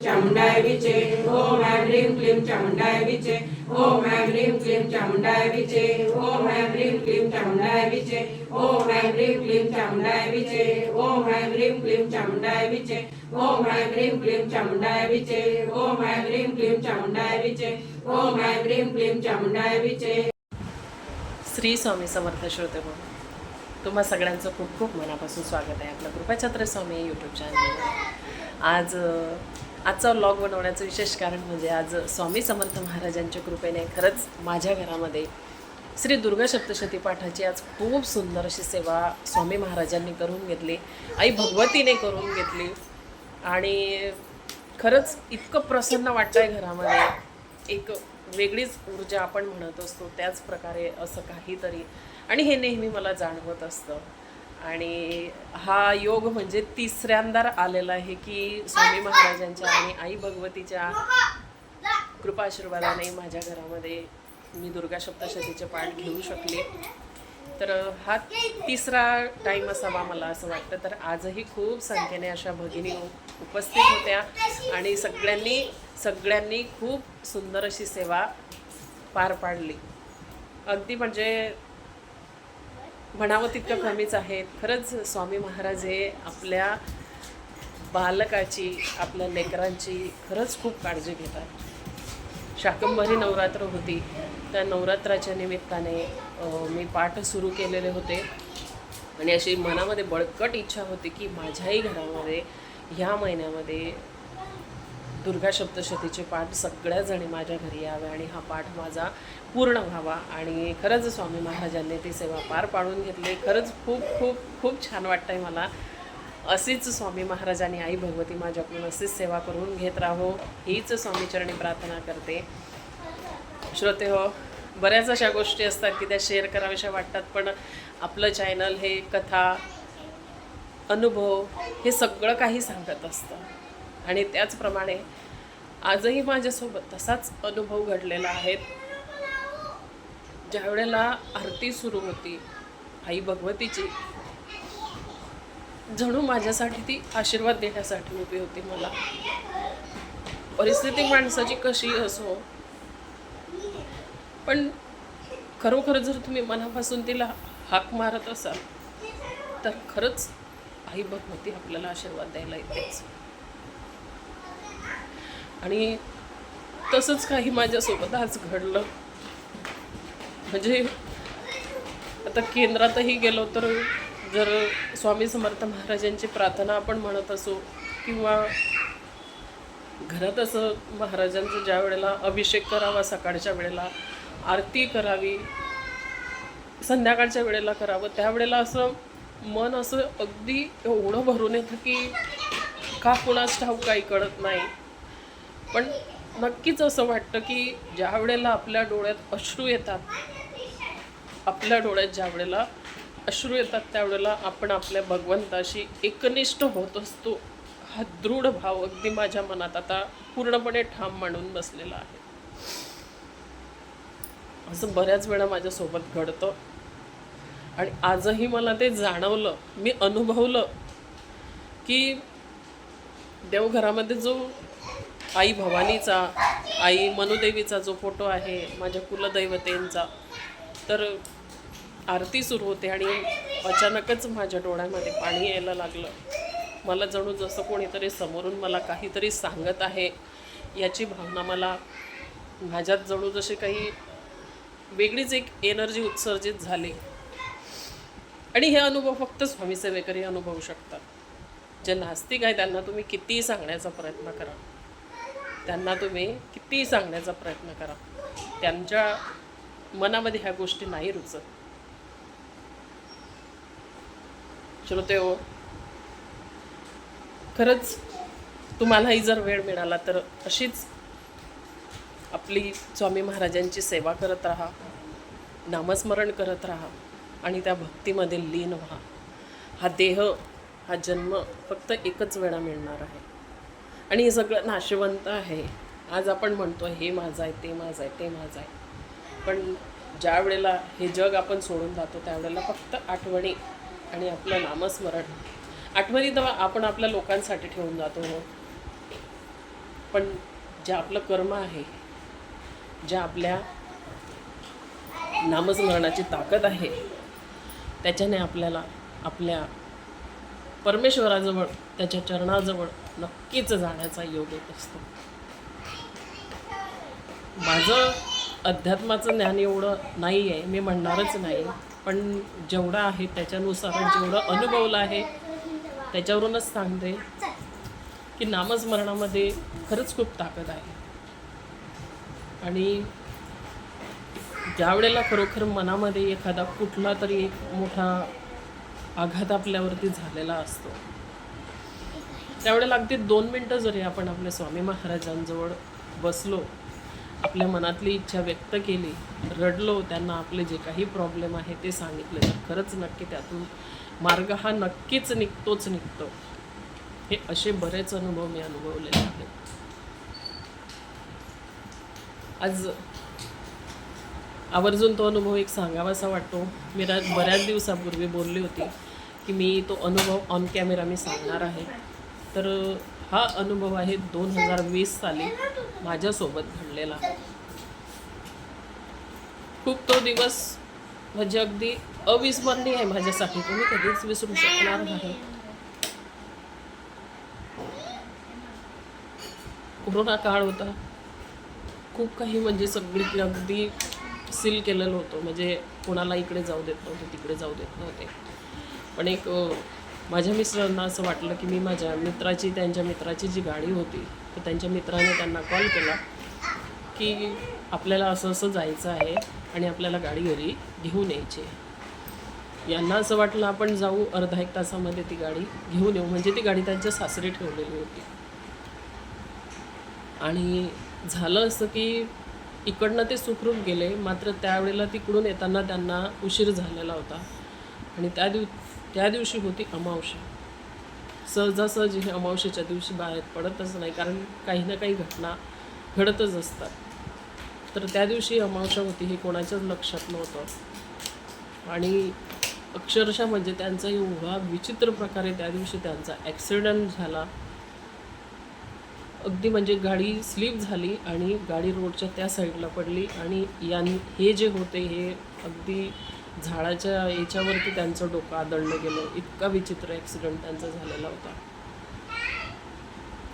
चामुंडाय विचे ओम हो ऐं ह्रीं क्लीं चामुंडाय विचे ओम हो ऐं ह्रीं क्लीं चामुंडाय विचे ओम हो ऐं ह्रीं क्लीं चामुंडाय विचे ओम ऐं ह्रीं क्लीं चामुंडाय विचे ओम ऐं ह्रीं क्लीं चामुंडाय विचे ओम ऐं ह्रीं क्लीं चामुंडाय विचे ओम ऐं ह्रीं क्लीं चामुंडाय विचे ओम ऐं ह्रीं क्लीं चामुंडाय विचे श्री स्वामी समर्थ श्रोते हो तुम्हा सगळ्यांचं खूप खूप मनापासून स्वागत आहे आपलं कृपाछत्र स्वामी यूट्यूब चॅनल आज आजचा व्लॉग बनवण्याचं विशेष कारण म्हणजे आज स्वामी समर्थ महाराजांच्या कृपेने खरंच माझ्या घरामध्ये श्री दुर्गा सप्तशती पाठाची आज खूप सुंदर अशी सेवा स्वामी महाराजांनी करून घेतली आई भगवतीने करून घेतली. आणि खरंच इतकं प्रसन्न वाटतं आहे घरामध्ये. एक वेगळीच ऊर्जा आपण म्हणत असतो त्याच प्रकारे असं काहीतरी. आणि हे नेहमी मला जाणवत असतं. आणि हा योग म्हणजे तिसऱ्यांदा आलेला आहे की स्वामी महाराजांच्या आणि आई भगवतीच्या कृपाशीर्वादाने माझ्या घरामध्ये मी दुर्गा सप्तशतीचे पाठ घेऊ शकले. तर हा तिसरा टाईम असावा मला असं वाटतं. तर आजही खूप संख्येने अशा भगिनी उपस्थित होत्या आणि सगळ्यांनी सगळ्यांनी खूप सुंदर अशी सेवा पार पाडली. अगदी म्हणजे म्हणावं तितकं कमीच आहे खरंच स्वामी महाराज हे आपल्या बालकाची आपल्या लेकरांची खरंच खूप काळजी घेतात. शाकंभरी नवरात्र होती. त्या नवरात्राच्या निमित्ताने मी पाठ सुरू केलेले होते. आणि अशी मनामध्ये बळकट इच्छा होती की माझ्याही घरामध्ये ह्या महिन्यामध्ये दुर्गा सप्तशतीचे पाठ सगळ्याजणी माझ्या घरी यावे आणि हा पाठ माझा पूर्ण व्हावा. आणि खरंच स्वामी महाराजांनी ती सेवा पार पाडून घेतली. खरंच खूप खूप खूप छान वाटतंय मला. अशीच स्वामी महाराजांनी आई भगवती माझ्याकडून अशीच सेवा करून घेत राहो. हीच स्वामीचरणी प्रार्थना करते. श्रोते हो बऱ्याच अशा गोष्टी असतात की त्या शेअर कराव्याशा वाटतात पण आपलं चॅनल हे कथा अनुभव हे सगळं काही सांगत असतं. आणि त्याचप्रमाणे आजही माझ्यासोबत तसाच अनुभव घडलेला आहे. ज्या वेळेला आरती सुरू होती आई भगवतीची जणू माझ्यासाठी ती आशीर्वाद देण्यासाठी उभी होती मला. परिस्थिती माणसाची कशी असो पण खरोखर जर तुम्ही मनापासून तिला हाक मारत असाल तर खरंच आई भगवती आपल्याला आशीर्वाद द्यायला येतेच. आणि तसंच काही माझ्यासोबत आज घडलं. म्हणजे आता केंद्रातही गेलो तर जर स्वामी समर्थ महाराजांची प्रार्थना आपण म्हणत असो किंवा घरात असं महाराजांचं ज्या वेळेला अभिषेक करावा सकाळच्या वेळेला आरती करावी संध्याकाळच्या वेळेला करावं त्यावेळेला असं मन असं अगदी एवढं भरून येतं की का कुणाच ठाऊक काही कळत नाही. पण नक्कीच असं वाटतं की ज्या वेळेला आपल्या डोळ्यात अश्रू येतात आपल्या डोळ्यात ज्या वेळेला अश्रू येतात त्यावेळेला आपण आपल्या भगवंताशी एकनिष्ठ होत असतो. हा दृढ भाव अगदी माझ्या मनात आता पूर्णपणे ठाम मांडून बसलेला आहे. असं बऱ्याच वेळा माझ्यासोबत घडतं. आणि आजही मला ते जाणवलं मी अनुभवलं की देवघरामध्ये जो आई भवानीचा आई मनुदेवीचा जो फोटो आहे माझ्या कुलदैवतेंचा. तर आरती सुरू होते आणि अचानकच माझ्या डोळ्यामध्ये पाणी यायला लागलं. मला जणू जसं कोणीतरी समोरून मला काहीतरी सांगत आहे याची भावना मला माझ्यात जणू जशी काही वेगळीच एक एनर्जी उत्सर्जित झाली. आणि हे अनुभव फक्त स्वामी सेवेकरी अनुभवू शकतात. जे नास्तिक आहे त्यांना तुम्ही कितीही सांगण्याचा प्रयत्न करा. त्यांना तुम्ही कितीही सांगण्याचा प्रयत्न करा. त्यांच्या मनामध्ये ह्या गोष्टी नाही रुचत. श्रोते हो खरंच तुम्हालाही जर वेळ मिळाला तर अशीच आपली स्वामी महाराजांची सेवा करत राहा नामस्मरण करत राहा आणि त्या भक्तीमध्ये लीन व्हा. हा देह हा जन्म फक्त एकच वेळा मिळणार आहे. आणि हे सगळं नाशवंत आहे. आज आपण म्हणतो हे माझं आहे ते माझं आहे ते माझं आहे. पण ज्या वेळेला हे जग आपण सोडून जातो त्यावेळेला फक्त आठवणी आणि आपलं नामस्मरण. आठवणी तर आपण आपल्या लोकांसाठी ठेवून जातो हो. पण जे आपलं कर्म आहे ज्या आपल्या नामस्मरणाची ताकद आहे त्याच्याने आपल्याला आपल्या परमेश्वराजवळ त्याच्या चरणाजवळ नक्कीच जाण्याचा योग येत असतो. माझं अध्यात्माचं ज्ञान एवढं नाही आहे मी म्हणणारच नाही. पण जेवढं आहे त्याच्यानुसार जेवढं अनुभवलं आहे त्याच्यावरूनच सांगते की नामस्मरणामध्ये खरंच खूप ताकद आहे. आणि ज्या वेळेला खरोखर मनामध्ये एखादा कुठला तरी एक मोठा आघात आपल्यावरती झालेला असतो त्यावेळेला अगदी दोन मिनटं जरी आपण आपल्या स्वामी महाराजांजवळ बसलो आपल्या मनातली इच्छा व्यक्त केली रडलो त्यांना आपले जे काही प्रॉब्लेम आहे ते सांगितले तर खरंच नक्की त्यातून मार्ग हा नक्कीच निघतोच निघतो. हे असे बरेच अनुभव मी अनुभवलेले आहेत. आज आवर्जून तो अनुभव एक सांगावासा वाटतो. मी बऱ्याच दिवसापूर्वी बोलली होती की मी तो अनुभव ऑन कॅमेरा मी सांगणार आहे. तर हा अनुभव आहे दोन हजार वीस साली माझ्यासोबत घडलेला. खूप तो दिवस म्हणजे अगदी अविस्मरणीय आहे माझ्यासाठी. तुम्ही कधीच विसरू शकणार नाही. कोरोना काळ होता. खूप काही म्हणजे सगळी अगदी सील केलेलं होतं. म्हणजे कोणाला इकडे जाऊ देत नव्हते तिकडे जाऊ देत नव्हते. पण एक माझ्या मिस्टरांना असं वाटलं की मी माझ्या मित्राची त्यांच्या मित्राची जी गाडी होती तर त्यांच्या मित्राने त्यांना कॉल केला की आपल्याला असं असं जायचं आहे आणि आपल्याला गाडी घरी घेऊन यायची आहे. यांना असं वाटलं आपण जाऊ अर्धा एक तासामध्ये ती गाडी घेऊन येऊ. म्हणजे ती गाडी त्यांच्या सासरी ठेवलेली होती. आणि झालं असं की इकडनं ते सुखरूप गेले. मात्र त्यावेळेला तिकडून येताना त्यांना उशीर झालेला होता. आणि त्या दिव त्या दिवशी होती अमावस्या. सहजासहज हे अमावस्येच्या दिवशी बाहेर पडतच नाही कारण काही ना काही घटना घडतच असतात. तर त्या दिवशी अमावस्या होती हे कोणाच्याच लक्षात नव्हतं. आणि अक्षरशः म्हणजे त्यांचा एवढा विचित्र प्रकारे त्या दिवशी त्यांचा ॲक्सिडेंट झाला. अगदी म्हणजे गाडी स्लिप झाली आणि गाडी रोडच्या त्या साईडला पडली आणि यां हे जे होते हे अगदी झाडाच्या याच्यावरती त्यांचं डोकं आदळलं गेलं. इतका विचित्र ॲक्सिडेंट त्यांचा झालेला होता.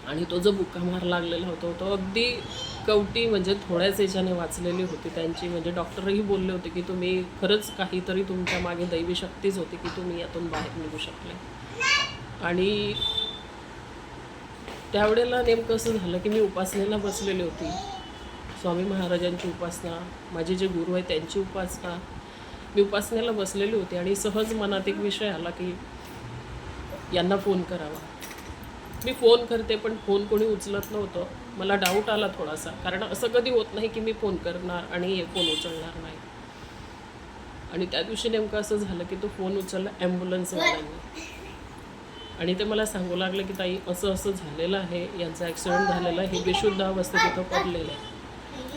आणि तो जो बुकामार लागलेला होता तो अगदी कवटी म्हणजे थोड्याच याच्याने वाचलेली होती. त्यांची म्हणजे डॉक्टरही बोलले होते की तुम्ही खरंच काहीतरी तुमच्या मागे दैवी शक्तीच होती की तुम्ही यातून बाहेर निघू शकले. आणि त्यावेळेला नेमकं असं झालं की मी उपासनेला बसलेली होती. स्वामी महाराजांची उपासना माझे जे गुरु आहेत त्यांची उपासना मी उपासनेला बसलेली होती आणि सहज मनात एक विषय आला की यांना फोन करावा. मी फोन करते पण फोन कोणी उचलत नव्हतं. मला डाऊट आला थोडासा. कारण असं कधी होत नाही की मी फोन करणार आणि हे फोन उचलणार नाही. आणि त्या दिवशी नेमकं असं झालं की तो फोन उचलला ॲम्ब्युलन्सवाल्यांनी. आणि ते मला सांगू लागलं की ताई असं असं झालेलं आहे. यांचा ॲक्सिडेंट झालेला आहे. हे बेशुद्ध अवस्थेत तिथं पडलेलं आहे.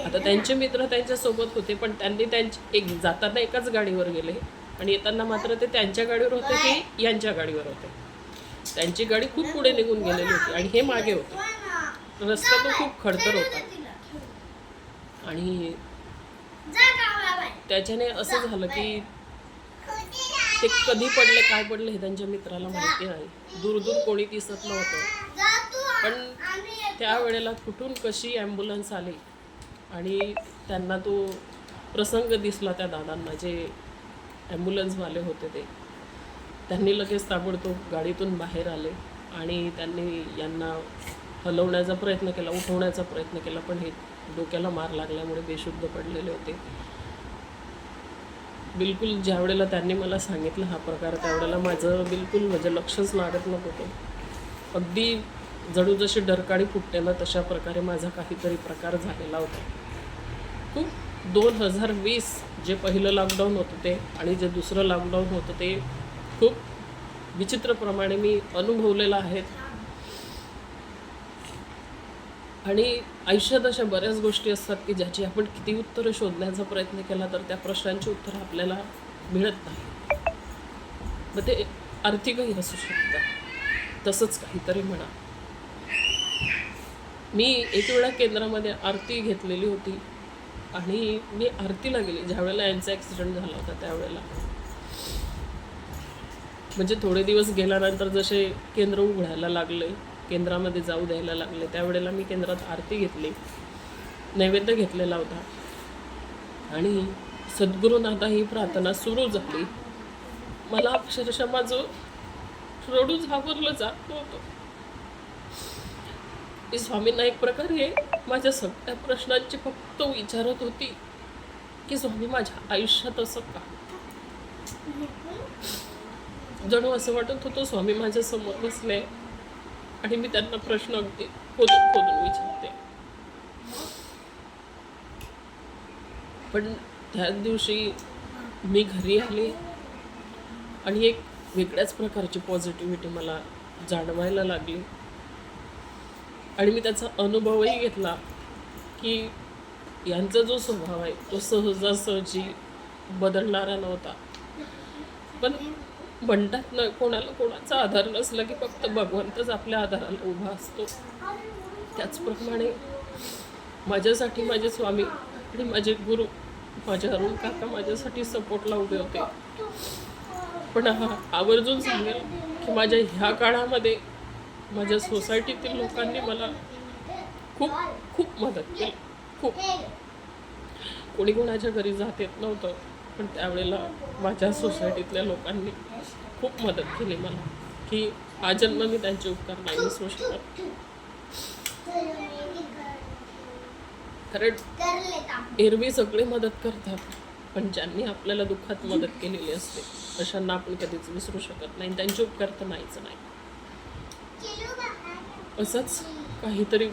आता त्यांचे मित्र त्यांच्यासोबत होते पण त्यांनी त्यांची एक जाताना एकाच गाडीवर गेले. आणि येताना मात्र ते त्यांच्या गाडीवर होते की यांच्या गाडीवर होते. त्यांची गाडी खूप पुढे निघून गेलेली होती आणि हे मागे होते. रस्ता तो खूप खडतर होता. आणि त्याच्याने असं झालं की ते कधी पडले काय पडले हे त्यांच्या मित्राला माहिती नाही दूर दूर कोणी दिसत नव्हतं. पण त्यावेळेला कुठून कशी ॲम्ब्युलन्स आली आणि त्यांना तो प्रसंग दिसला त्या दादांना जे ॲम्ब्युलन्सवाले होते ते. त्यांनी लगेच ताबडतोब गाडीतून बाहेर आले आणि त्यांनी यांना हलवण्याचा प्रयत्न केला उठवण्याचा प्रयत्न केला पण हे डोक्याला मार लागल्यामुळे बेशुद्ध पडलेले होते. बिलकुल ज्या वेळेला त्यांनी मला सांगितलं हा प्रकार त्यावेळेला माझं बिलकुल म्हणजे लक्षच लागत नव्हतं. अगदी जणू जशी डरकाळी फुटते ना तशा प्रकारे माझा काहीतरी प्रकार झालेला होता. खूप दोन हजार वीस जे पहिलं लॉकडाऊन होतं ते आणि जे दुसरं लॉकडाऊन होतं ते खूप विचित्रप्रमाणे मी अनुभवलेलं आहे. आणि आयुष्यात अशा बऱ्याच गोष्टी असतात की ज्याची आपण किती उत्तरं शोधण्याचा प्रयत्न केला तर त्या प्रश्नांची उत्तरं आपल्याला मिळत नाही. मग ते आर्थिकही असू शकतात तसंच काहीतरी म्हणा. मी एक वेळा केंद्रामध्ये आरती घेतलेली होती आणि मी आरतीला गेली. ज्या वेळेला यांचा ॲक्सिडेंट झाला होता त्यावेळेला. म्हणजे थोडे दिवस गेल्यानंतर जसे केंद्र उघडायला लागले केंद्रामध्ये जाऊ द्यायला लागले त्यावेळेला मी केंद्रात आरती घेतली. नैवेद्य घेतलेला होता. आणि सद्गुरुनाथा ही प्रार्थना सुरू झाली. मला अक्षरशः माझं रडूच घाबरलं जात नव्हतं. मी स्वामींना एक प्रकारे माझ्या सगळ्या प्रश्नांची फक्त विचारत होती की स्वामी माझ्या आयुष्यात असं का? जणू असं वाटत होतं स्वामी माझ्यासमोर बसले आणि मी त्यांना प्रश्न अगदी खोदून खोदून विचारते. पण त्याच दिवशी मी घरी आले आणि एक वेगळ्याच प्रकारची पॉझिटिव्हिटी मला जाणवायला लागली. आणि मी त्याचा अनुभवही घेतला की यांचा जो स्वभाव आहे तो सहजासहजी बदलणारा नव्हता. पण म्हणतात ना कोणाला कोणाचा आधार नसला की फक्त भगवंतच आपल्या आधाराला उभा असतो. त्याचप्रमाणे माझ्यासाठी माझे स्वामी आणि माझे गुरु माझे अरुण काका माझ्यासाठी सपोर्टला उभे होते. पण हा आवर्जून सांगेल की माझ्या ह्या काळामध्ये माझ्या सोसायटीतील लोकांनी मला खूप खूप मदत केली. खूप. कोणी कोणाच्या घरी जात येत नव्हतं पण त्यावेळेला माझ्या सोसायटीतल्या लोकांनी खूप मदत केली मला की हा जन्म मी त्यांचे उपकार नाही विसरू शकत. कारण एरवी सगळे मदत करतात पण ज्यांनी आपल्याला दुःखात मदत केलेली असते अशांना आपण कधीच विसरू शकत नाही. त्यांचे उपकार तर नाहीच नाही. असंच काहीतरी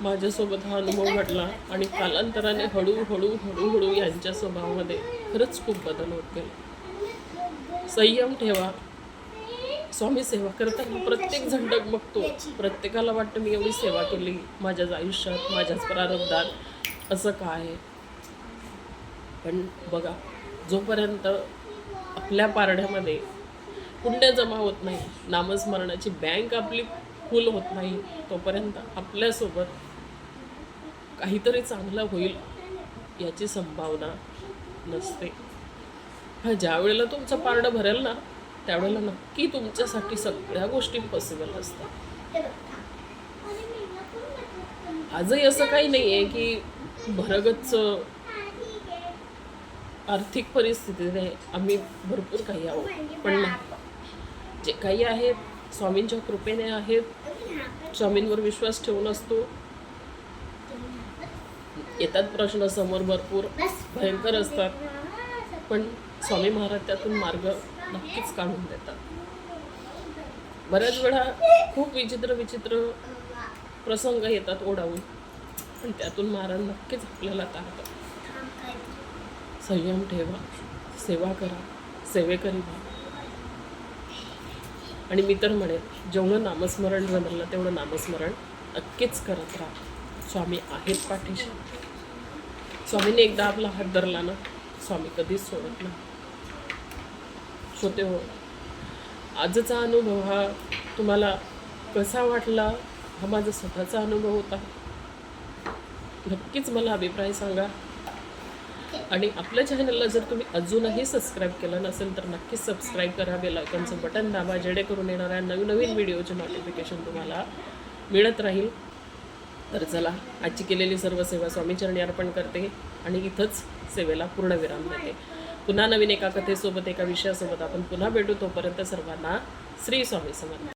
माझ्यासोबत हा अनुभव घडला आणि कालांतराने हळूहळू हळूहळू यांच्या स्वभावामध्ये खरंच खूप बदल होत गेला. संयम ठेवा. स्वामी सेवा करताना प्रत्येक जण डगमगतो प्रत्येकाला वाटतं मी एवढी सेवा केली. माझ्याच आयुष्यात माझ्याच प्रारब्धात. असं काय? पण बघा जोपर्यंत आपल्या पारड्यामध्ये पुण्य जमा होत नाही. नामस्मरणाची बँक आपली फुल होत नाही तोपर्यंत आपल्यासोबत काहीतरी चांगलं होईल याची संभावना नसते. हा ज्या वेळेला तुमचं पारडं भरेल ना त्यावेळेला नक्की तुमच्यासाठी सगळ्या गोष्टी पॉसिबल असतात. आजही असं काही नाही आहे की भरगच्च आर्थिक परिस्थितीने आम्ही भरपूर काही आहोत पण नाही. जे काही आहेत स्वामींच्या कृपेने आहेत स्वामींवर विश्वास ठेवून असतो. येतात प्रश्न समोर भरपूर भयंकर असतात. पण स्वामी महाराज त्यातून मार्ग नक्कीच काढून देतात. बऱ्याच वेळा खूप विचित्र विचित्र प्रसंग येतात ओढावून. पण त्यातून महाराज नक्कीच आपल्याला काढतात संयम ठेवा सेवा करा सेवेकरी व्हा आणि मी तर म्हणेन जेवढं नामस्मरण जमलं तेवढं नामस्मरण नक्कीच करत राहा. स्वामी आहेत पाठीशी. स्वामीने एकदा आपला हात धरला ना स्वामी कधीच सोडत नाही. श्रोते हो. आजचा अनुभव हा तुम्हाला कसा वाटला हा माझा स्वतःचा अनुभव होता. नक्कीच मला अभिप्राय सांगा. आणि आपल्या चॅनलला जर तुम्ही अजूनही सबस्क्राईब केलं नसेल तर नक्कीच सबस्क्राईब करा. बेलायकनचं बटन दाबा जेणेकरून येणाऱ्या नवीन नवीन व्हिडिओचे नोटिफिकेशन तुम्हाला मिळत राहील. तर चला आजची केलेली सर्व सेवा स्वामीचरणी अर्पण करते आणि इथंच सेवेला पूर्णविराम देते. पुन्हा नवीन एका कथेसोबत एका विषयासोबत आपण पुन्हा भेटू. तोपर्यंत सर्वांना श्री स्वामी समर्थ.